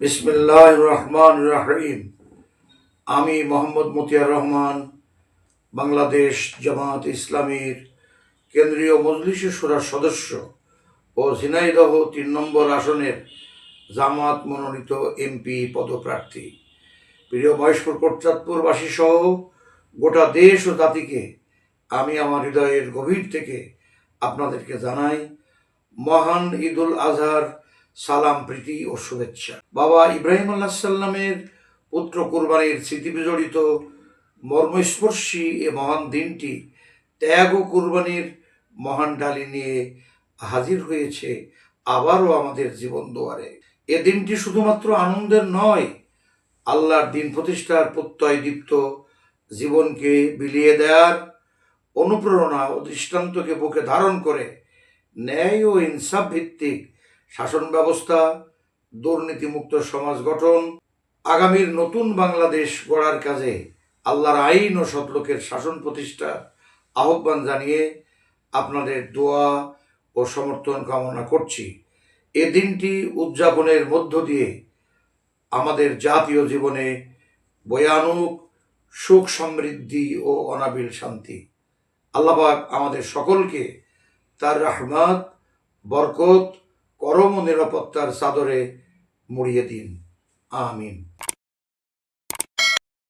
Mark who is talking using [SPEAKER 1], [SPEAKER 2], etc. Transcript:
[SPEAKER 1] বিসমিল্লাহ রহমান রাহিম। আমি মোহাম্মদ মতিয়ার রহমান, বাংলাদেশ জামাত ইসলামীর কেন্দ্রীয় মজলিস সুরার সদস্য ও ঝিনাইদহ তিন নম্বর আসনের জামাত মনোনীত এমপি পদপ্রার্থী। প্রিয় মহেশপুর কোটচাঁদপুরবাসী সহ গোটা দেশ ও জাতিকে আমি আমার হৃদয়ের গভীর থেকে আপনাদেরকে জানাই, মহান ঈদুল আজহার সালাম, প্রীতি ও শুভেচ্ছা। বাবা ইব্রাহিম আল্লাহ সাল্লামের পুত্র কুরবানির স্মৃতি বিজড়িত মর্মস্পর্শী এ মহান দিনটি ত্যাগ ও কুরবানির মহান ডালি নিয়ে হাজির হয়েছে আবারও আমাদের জীবন দুয়ারে। এ দিনটি শুধুমাত্র আনন্দের নয়, আল্লাহর দিন প্রতিষ্ঠার প্রত্যয় দীপ্ত জীবনকে বিলিয়ে দেওয়ার অনুপ্রেরণা ও দৃষ্টান্তকে বুকে ধারণ করে ন্যায় ও ইনসাফ ভিত্তিক শাসন ব্যবস্থা, দুর্নীতিমুক্ত সমাজ গঠন, আগামীর নতুন বাংলাদেশ গড়ার কাজে আল্লাহর আইন ও সৎলোকের শাসন প্রতিষ্ঠা আহ্বান জানিয়ে আপনাদের দোয়া ও সমর্থন কামনা করছি। এ দিনটি উদযাপনের মধ্য দিয়ে আমাদের জাতীয় জীবনে বয়ানুক, সুখ সমৃদ্ধি ও অনাবিল শান্তি। আল্লাপাক আমাদের সকলকে তার রহমত, বরকত করম নিরাপত্তার সাদরে মুড়িয়ে দিন। আমিন।